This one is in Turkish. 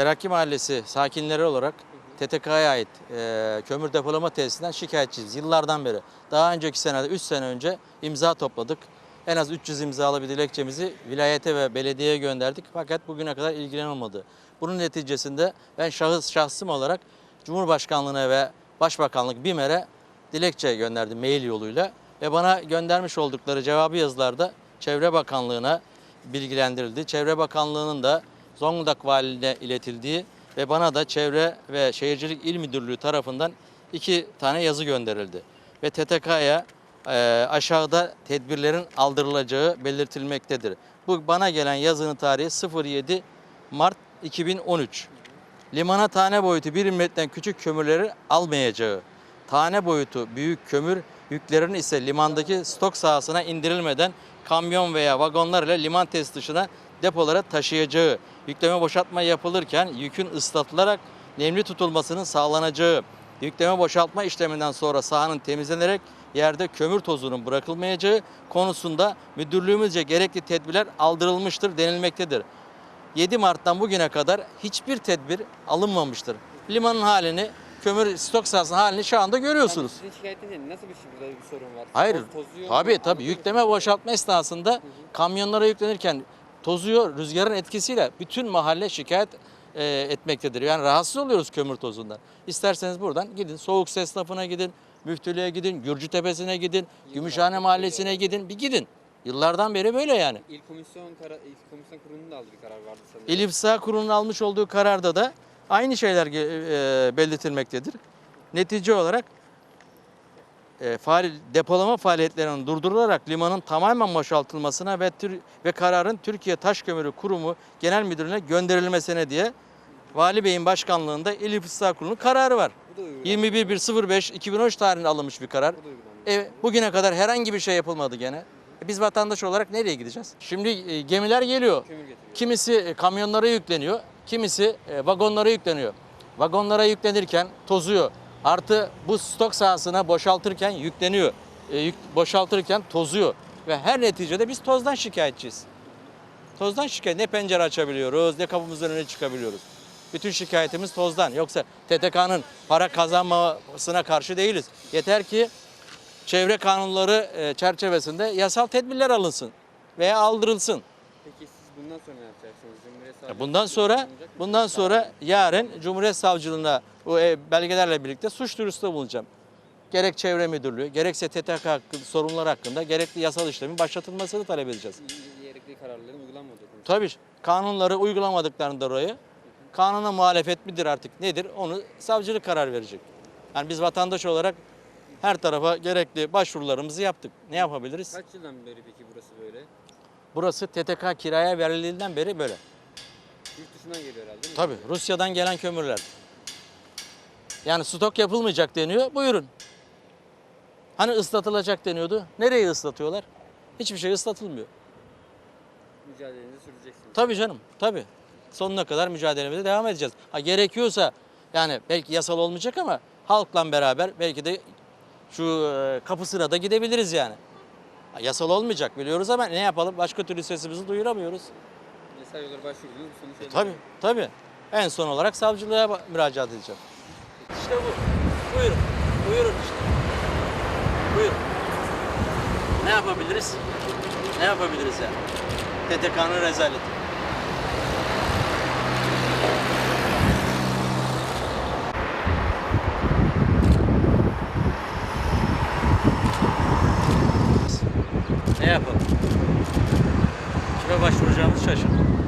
Terakki Mahallesi sakinleri olarak TTK'ya ait e, kömür depolama tesisinden şikayetçiyiz yıllardan beri. Daha önceki senede 3 sene önce imza topladık. En az 300 imzalı bir dilekçemizi vilayete ve belediyeye gönderdik fakat bugüne kadar ilgilenilmedi. Bunun neticesinde ben şahıs şahsım olarak Cumhurbaşkanlığına ve Başbakanlık BİMER'e dilekçe gönderdim mail yoluyla ve bana göndermiş oldukları cevabı yazılarda Çevre Bakanlığı'na bilgilendirildi. Çevre Bakanlığı'nın da Zonguldak Valiliğine iletildiği ve bana da Çevre ve Şehircilik İl Müdürlüğü tarafından iki tane yazı gönderildi. Ve TTK'ya e, aşağıda tedbirlerin aldırılacağı belirtilmektedir. Bu bana gelen yazının tarihi 07 Mart 2013. Limana tane boyutu 1 milimetreden küçük kömürleri almayacağı, tane boyutu büyük kömür yüklerin ise limandaki stok sahasına indirilmeden kamyon veya vagonlar ile liman testi dışına depolara taşıyacağı, yükleme boşaltma yapılırken yükün ıslatılarak nemli tutulmasının sağlanacağı, yükleme boşaltma işleminden sonra sahanın temizlenerek yerde kömür tozunun bırakılmayacağı konusunda müdürlüğümüzce gerekli tedbirler aldırılmıştır denilmektedir. 7 Mart'tan bugüne kadar hiçbir tedbir alınmamıştır. Limanın halini, kömür stok sahasının halini şu anda görüyorsunuz. Sizin şikayetinizde nasıl bir, şey, burada bir sorun var? Hayır. Toz? Tabii tabii. Yükleme boşaltma esnasında kamyonlara yüklenirken tozuyor. Rüzgarın etkisiyle bütün mahalle şikayet e, etmektedir. Yani rahatsız oluyoruz kömür tozundan. İsterseniz buradan gidin. Soğuk ses lafına gidin. Müftülüğe gidin. Gürcü Tepesi'ne gidin. Gümüşhane Mahallesi'ne gidin. Bir gidin. Yıllardan beri böyle yani. İl komisyon, kara, il komisyon kurulunun da aldığı bir karar vardı sanırım. İl İfsa Kurulu'nun almış olduğu kararda da aynı şeyler e, belirtilmektedir. Netice olarak e, faal, depolama faaliyetlerinin durdurularak limanın tamamen boşaltılmasına ve tür, ve kararın Türkiye Taş Kömürü Kurumu Genel Müdürlüğü'ne gönderilmesine diye Vali Bey'in başkanlığında İl İfsa Kurulu'nun kararı var. Bu da uygulandı. 21.05.2013 tarihinde alınmış bir karar. Bu. E, bugüne kadar herhangi bir şey yapılmadı gene. E, biz vatandaş olarak nereye gideceğiz? Şimdi e, gemiler geliyor. Kimisi e, kamyonlara yükleniyor, kimisi e, vagonlara yükleniyor. Vagonlara yüklenirken tozuyor. Artı bu stok sahasına boşaltırken yükleniyor. E, yük, boşaltırken tozuyor. Ve her neticede biz tozdan şikayetçiyiz. Tozdan şikayet. Ne pencere açabiliyoruz, ne kapımızın önüne çıkabiliyoruz. Bütün şikayetimiz tozdan. Yoksa TTK'nın para kazanmasına karşı değiliz. Yeter ki çevre kanunları e, çerçevesinde yasal tedbirler alınsın veya aldırılsın. Peki bundan sonra ne yapacaksınız? Cumhuriyet Bundan sonra bundan sonra yarın Cumhuriyet Savcılığına bu e, belgelerle birlikte suç duyurusunda bulunacağım. Gerek Çevre Müdürlüğü, gerekse TTK hakkı, sorunlar hakkında gerekli yasal işlemin başlatılmasını talep edeceğiz. Gerekli kararların uygulanmadığı. Tabii kanunları uygulamadıklarında orayı kanuna muhalefet midir artık nedir onu savcılık karar verecek. Yani biz vatandaş olarak her tarafa gerekli başvurularımızı yaptık. Ne yapabiliriz? Kaç yıldan beri peki burası böyle? Burası TTK kiraya verildiğinden beri böyle. Yurt dışından geliyor herhalde değil mi? Tabii Rusya'dan gelen kömürler. Yani stok yapılmayacak deniyor. Buyurun. Hani ıslatılacak deniyordu. Nereye ıslatıyorlar? Hiçbir şey ıslatılmıyor. Mücadelenizi süreceksiniz. Tabii canım. Tabii. Sonuna kadar mücadelemize devam edeceğiz. Ha gerekiyorsa yani belki yasal olmayacak ama halkla beraber belki de şu e, kapısına da gidebiliriz yani. Yasal olmayacak biliyoruz ama ne yapalım? Başka türlü sesimizi duyuramıyoruz. Yasal yollara sonuç elde E, tabii, tabii. En son olarak savcılığa müracaat edeceğim. İşte bu. Buyurun. Buyurun işte. Buyurun. Ne yapabiliriz? Ne yapabiliriz yani? TTK'nın rezaleti. Ne yapalım? Kime başvuracağımızı şaşırdık.